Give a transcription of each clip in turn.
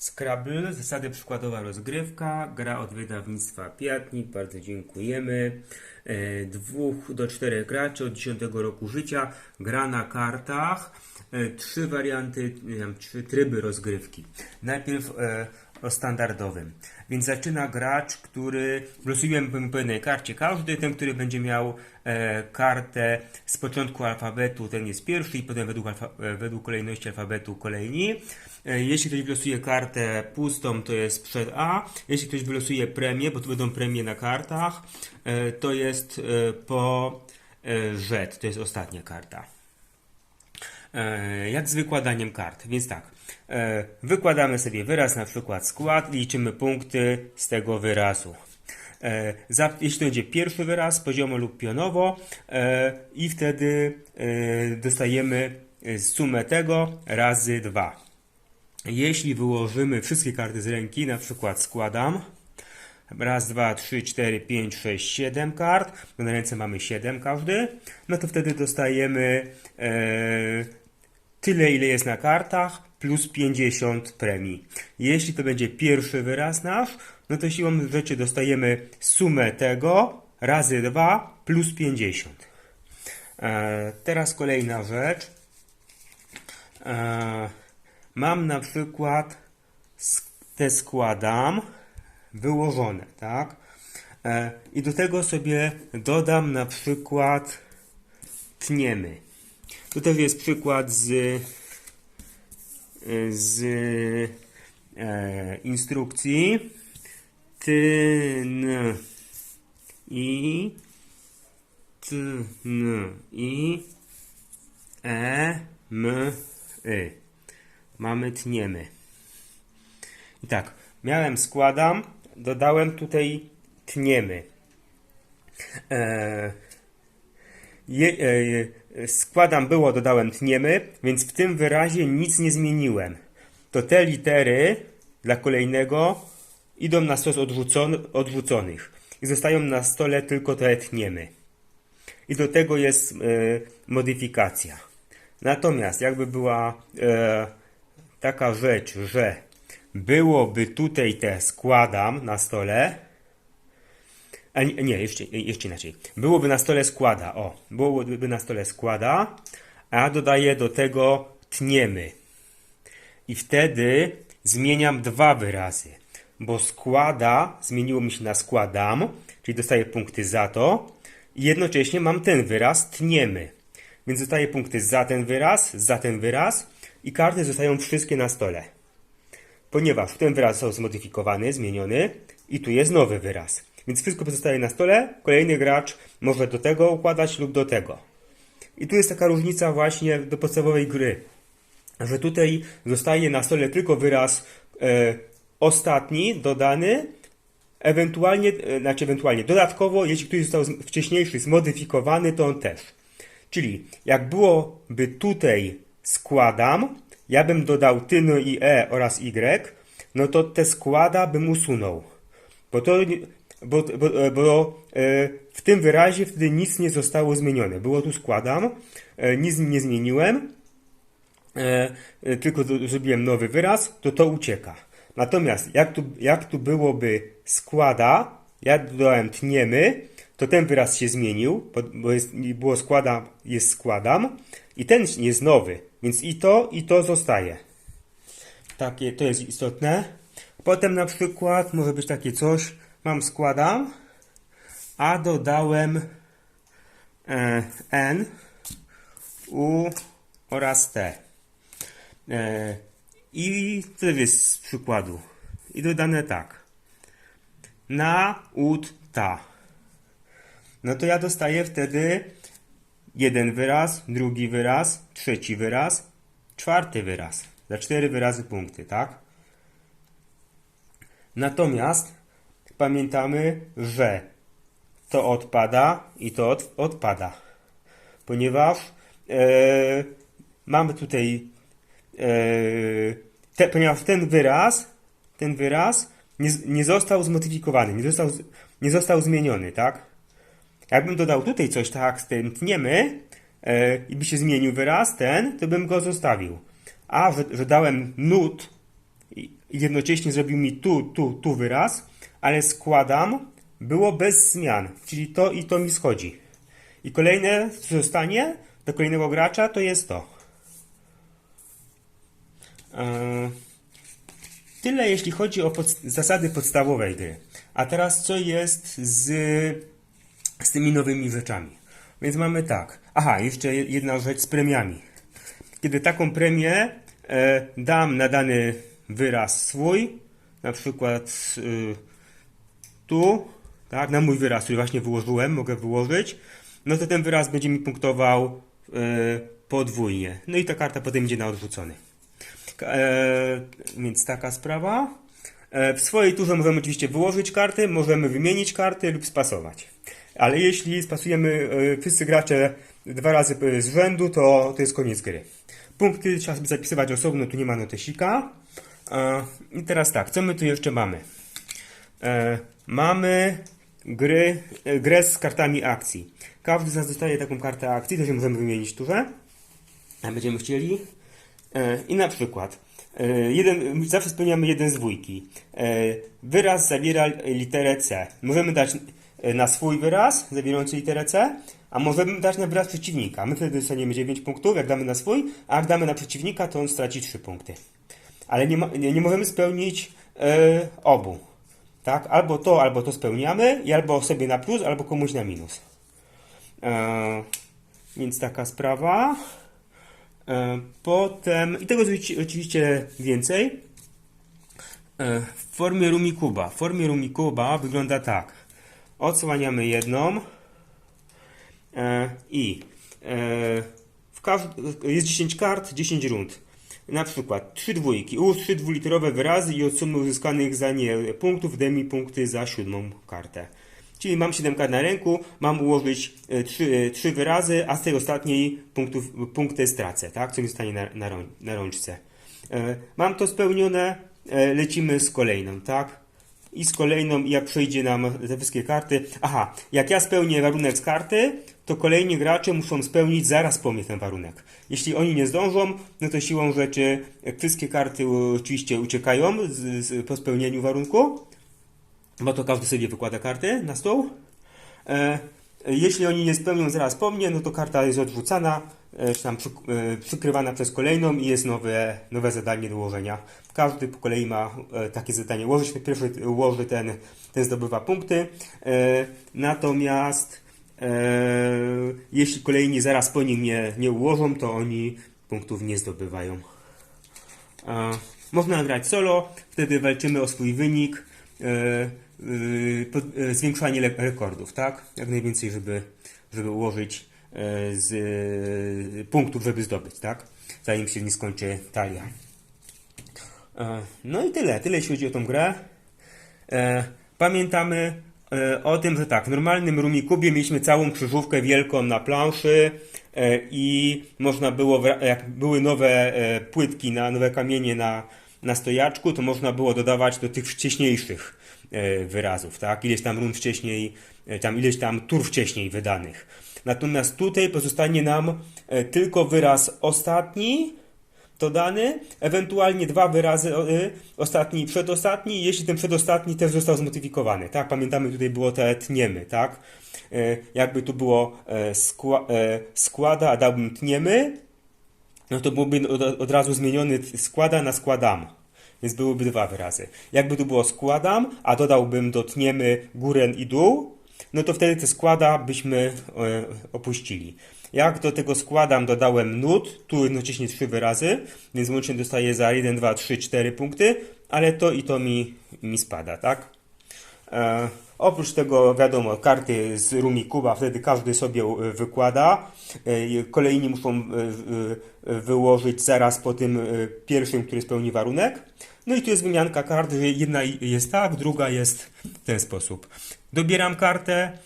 Scrabble, zasady przykładowa rozgrywka, gra od wydawnictwa Piatnik, bardzo dziękujemy. E, Dwóch do czterech graczy od 10 roku życia, gra na kartach, e, trzy warianty, wiem, trzy tryby rozgrywki. Najpierw e, standardowym. Więc zaczyna gracz, który losujemy po jednej karcie każdy, ten, który będzie miał e, kartę z początku alfabetu, ten jest pierwszy i potem według, alfa, e, według kolejności alfabetu kolejni. E, jeśli ktoś wylosuje kartę pustą, to jest przed A. Jeśli ktoś wylosuje premię, bo to będą premie na kartach, e, to jest e, po e, Z, to jest ostatnia karta. E, jak z wykładaniem kart. Więc tak, e, wykładamy sobie wyraz, na przykład skład, liczymy punkty z tego wyrazu. E, jeśli to będzie pierwszy wyraz, poziomo lub pionowo, i wtedy dostajemy sumę tego razy 2. Jeśli wyłożymy wszystkie karty z ręki, na przykład składam, Raz, dwa, trzy, cztery, pięć, sześć, siedem kart. bo Na ręce mamy siedem każdy. No to wtedy dostajemy tyle, ile jest na kartach, plus 50 premii. Jeśli to będzie pierwszy wyraz nasz, no to siłą rzeczy dostajemy sumę tego razy 2 plus 50. E, teraz kolejna rzecz. E, mam na przykład te składam wyłożone, tak? E, I do tego sobie dodam na przykład tniemy. Tutaj jest przykład z, z e, instrukcji. Tn i tn i e m y. Mamy tniemy. I tak, miałem składam, dodałem tutaj tniemy. E, je, e, składam było, dodałem tniemy, więc w tym wyrazie nic nie zmieniłem. To te litery dla kolejnego idą na stos odrzucony, odrzuconych i zostają na stole tylko te tniemy. I do tego jest e, modyfikacja. Natomiast jakby była e, taka rzecz, że byłoby tutaj te składam na stole, a nie, jeszcze, jeszcze inaczej. Byłoby na stole składa, o, byłoby na stole składa, a dodaję do tego tniemy. I wtedy zmieniam dwa wyrazy, bo składa zmieniło mi się na składam, czyli dostaję punkty za to i jednocześnie mam ten wyraz tniemy. Więc dostaję punkty za ten wyraz, za ten wyraz i karty zostają wszystkie na stole. Ponieważ ten wyraz został zmodyfikowany, zmieniony i tu jest nowy wyraz. Więc wszystko pozostaje na stole, kolejny gracz może do tego układać lub do tego. I tu jest taka różnica właśnie do podstawowej gry, że tutaj zostaje na stole tylko wyraz e, ostatni, dodany, ewentualnie, e, znaczy ewentualnie, dodatkowo, jeśli ktoś został wcześniejszy zmodyfikowany, to on też. Czyli jak byłoby tutaj składam, ja bym dodał ty, no i e oraz y, no to te składa bym usunął. Bo to, bo, bo, e, bo e, w tym wyrazie wtedy nic nie zostało zmienione. Było tu składam, e, nic nie zmieniłem, tylko zrobiłem nowy wyraz, to to ucieka. Natomiast jak tu, jak tu byłoby składa, ja dodałem tniemy, to ten wyraz się zmienił, bo, bo jest, było składam, jest składam i ten jest nowy, więc i to, i to zostaje. Takie, to jest istotne. Potem na przykład może być takie coś, mam składam, a dodałem e, n, u oraz t. E, I to jest z przykładu. I dodane tak. Na, ud, ta. No to ja dostaję wtedy jeden wyraz, drugi wyraz, trzeci wyraz, czwarty wyraz. Za cztery wyrazy punkty, tak? Natomiast pamiętamy, że to odpada i to od, odpada. Ponieważ e, mamy tutaj e, te, ponieważ ten wyraz ten wyraz nie, nie został zmodyfikowany, nie został, nie został zmieniony, tak? Jakbym dodał tutaj coś tak z tym tniemy e, i by się zmienił wyraz ten, to bym go zostawił. A że, że dałem nut, i jednocześnie zrobił mi tu, tu, tu wyraz, ale składam, było bez zmian, czyli to i to mi schodzi. I kolejne, co zostanie do kolejnego gracza, to jest to. Eee, Tyle jeśli chodzi o zasady podstawowej gry. A teraz co jest z, z tymi nowymi rzeczami? Więc mamy tak. Aha, jeszcze je- jedna rzecz z premiami. Kiedy taką premię e, dam na dany wyraz swój, na przykład y, tu, tak, na mój wyraz, który właśnie wyłożyłem, mogę wyłożyć, no to ten wyraz będzie mi punktował e, podwójnie. No i ta karta potem idzie na odrzucony. E, więc taka sprawa. E, w swojej turze możemy oczywiście wyłożyć karty, możemy wymienić karty lub spasować. Ale jeśli spasujemy e, wszyscy gracze dwa razy e, z rzędu, to, to jest koniec gry. Punkty trzeba sobie zapisywać osobno, tu nie ma notesika. E, I teraz tak, co my tu jeszcze mamy? E, mamy gry, e, grę z kartami akcji. Każdy z nas dostaje taką kartę akcji, to się możemy wymienić turze. A będziemy chcieli. E, I na przykład, e, jeden, zawsze spełniamy jeden z dwójki. Wyraz zawiera literę C. Możemy dać na swój wyraz zawierający literę C, a możemy dać na wyraz przeciwnika. My wtedy dostaniemy 9 punktów, jak damy na swój, a jak damy na przeciwnika, to on straci 3 punkty. Ale nie, ma, nie, nie możemy spełnić obu. Tak? Albo to, albo to spełniamy, i albo sobie na plus, albo komuś na minus. E, więc taka sprawa. E, Potem, i tego jest oczywiście- więcej, e, w formie Rumikuba. W formie Rumikuba wygląda tak. Odsłaniamy jedną e, i e, w jest 10 kart, 10 rund. Na przykład 3 dwójki. Ułóż 3 dwuliterowe wyrazy i od sumy uzyskanych za nie punktów daj mi punkty za siódmą kartę. Czyli mam 7 kart na ręku, mam ułożyć 3, 3 wyrazy, a z tej ostatniej punktów, punkty stracę, tak? Co mi zostanie na, na, na rączce. E, Mam to spełnione, e, lecimy z kolejną, tak? I z kolejną, jak przejdzie nam te wszystkie karty. Aha, jak ja spełnię warunek z karty, to kolejni gracze muszą spełnić zaraz po mnie ten warunek. Jeśli oni nie zdążą, no to siłą rzeczy wszystkie karty oczywiście uciekają z, z, po spełnieniu warunku, bo to każdy sobie wykłada karty na stół. E, jeśli oni nie spełnią zaraz po mnie, no to karta jest odrzucana, e, czy tam e, przykrywana przez kolejną i jest nowe, nowe zadanie do ułożenia. Każdy po kolei ma e, takie zadanie ułożyć. Ten pierwszy ułoży, ten, ten zdobywa punkty. Natomiast jeśli kolejni zaraz po nim nie, nie ułożą, to oni punktów nie zdobywają. Można grać solo, wtedy walczymy o swój wynik, e, e, zwiększanie rekordów, tak? Jak najwięcej, żeby, żeby ułożyć e, z e, punktów, żeby zdobyć, tak? Zanim się nie skończy talia. No i tyle, tyle jeśli chodzi o tą grę. Pamiętamy o tym, że tak, w normalnym Rumikubie mieliśmy całą krzyżówkę wielką na planszy e, i można było, jak były nowe e, płytki, na, nowe kamienie na, na stojaczku, to można było dodawać do tych wcześniejszych e, wyrazów, tak? Ileś tam rund wcześniej, e, tam ileś tam tur wcześniej wydanych. Natomiast tutaj pozostanie nam e, tylko wyraz ostatni, to dany, ewentualnie dwa wyrazy y, ostatni i przedostatni, jeśli ten przedostatni też został zmodyfikowany, tak? Pamiętamy, tutaj było te tniemy, tak? Y, jakby tu było e, skła, e, składa, a dałbym tniemy, no to byłby od, od razu zmieniony składa na składam. Więc byłyby dwa wyrazy. Jakby tu było składam, a dodałbym do tniemy górę i dół, no to wtedy te składa byśmy e, opuścili. Jak do tego składam, dodałem nut, tu jednocześnie trzy wyrazy, więc łącznie dostaję za 1, 2, 3, 4 punkty, ale to i to mi, mi spada, tak? E, oprócz tego, wiadomo, karty z Rumi Kuba, wtedy każdy sobie e, wykłada. E, kolejni muszą e, e, wyłożyć zaraz po tym pierwszym, który spełni warunek. No i tu jest wymianka kart, jedna jest tak, druga jest w ten sposób. Dobieram kartę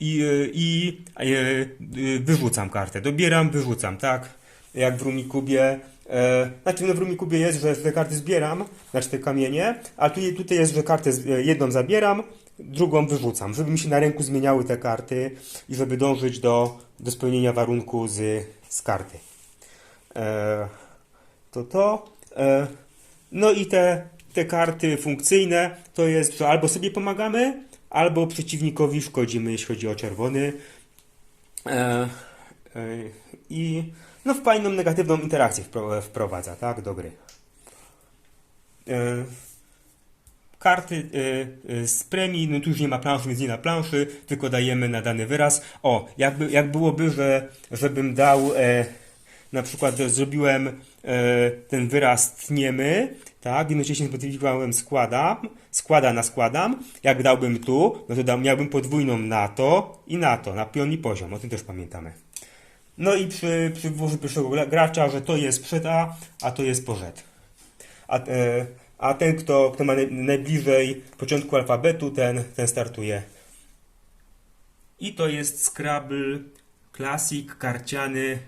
i, e, i e, e, wyrzucam kartę. Dobieram, wyrzucam, tak? Jak w Rumikubie. E, znaczy, no w Rumikubie jest, że te karty zbieram, znaczy te kamienie, a tu, tutaj jest, że kartę jedną zabieram, drugą wyrzucam, żeby mi się na ręku zmieniały te karty i żeby dążyć do, do spełnienia warunku z, z karty. E, to to. E, No i te, te karty funkcyjne to jest, że albo sobie pomagamy, albo przeciwnikowi szkodzimy, jeśli chodzi o czerwony. E, e, I no, fajną negatywną interakcję wpro- wprowadza, tak, do gry. E, karty e, e, z premii, no tu już nie ma planszy, więc nie na planszy, tylko dajemy na dany wyraz. O, jakby, jak byłoby, że żebym dał e, na przykład zrobiłem e, ten wyraz tniemy, tak, jednocześnie zmodyfikowałem składam, składa na składam, jak dałbym tu, no to dał, miałbym podwójną na to i na to, na pion i poziom, o tym też pamiętamy. No i przy, przy włożeniu pierwszego gra- gracza, że to jest przed A, a to jest po Z. A, e, a ten, kto, kto ma naj, najbliżej początku alfabetu, ten, ten startuje. I to jest Scrabble Classic karciany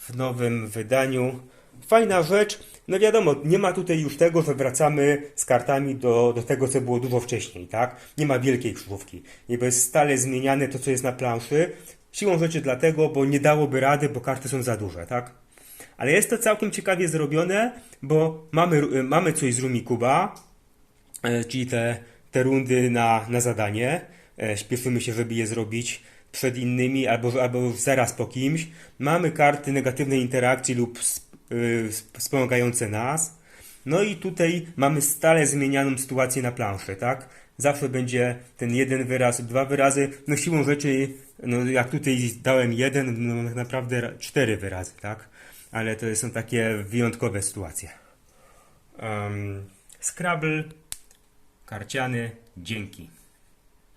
w nowym wydaniu. Fajna rzecz. No wiadomo, nie ma tutaj już tego, że wracamy z kartami do, do tego, co było dużo wcześniej, tak? Nie ma wielkiej krzyżówki. Jakby jest stale zmieniane to, co jest na planszy. Siłą rzeczy dlatego, bo nie dałoby rady, bo karty są za duże, tak? Ale jest to całkiem ciekawie zrobione, bo mamy, mamy coś z Rumikuba, e, czyli te, te rundy na, na zadanie. E, Śpieszymy się, żeby je zrobić przed innymi albo, albo zaraz po kimś. Mamy karty negatywnej interakcji lub y, sp- wspomagające nas. No i tutaj mamy stale zmienianą sytuację na planszy, tak? Zawsze będzie ten jeden wyraz dwa wyrazy. No siłą rzeczy, no jak tutaj dałem jeden, no tak naprawdę ra- cztery wyrazy, tak? Ale to są takie wyjątkowe sytuacje. Um, Scrabble, karciany, dzięki.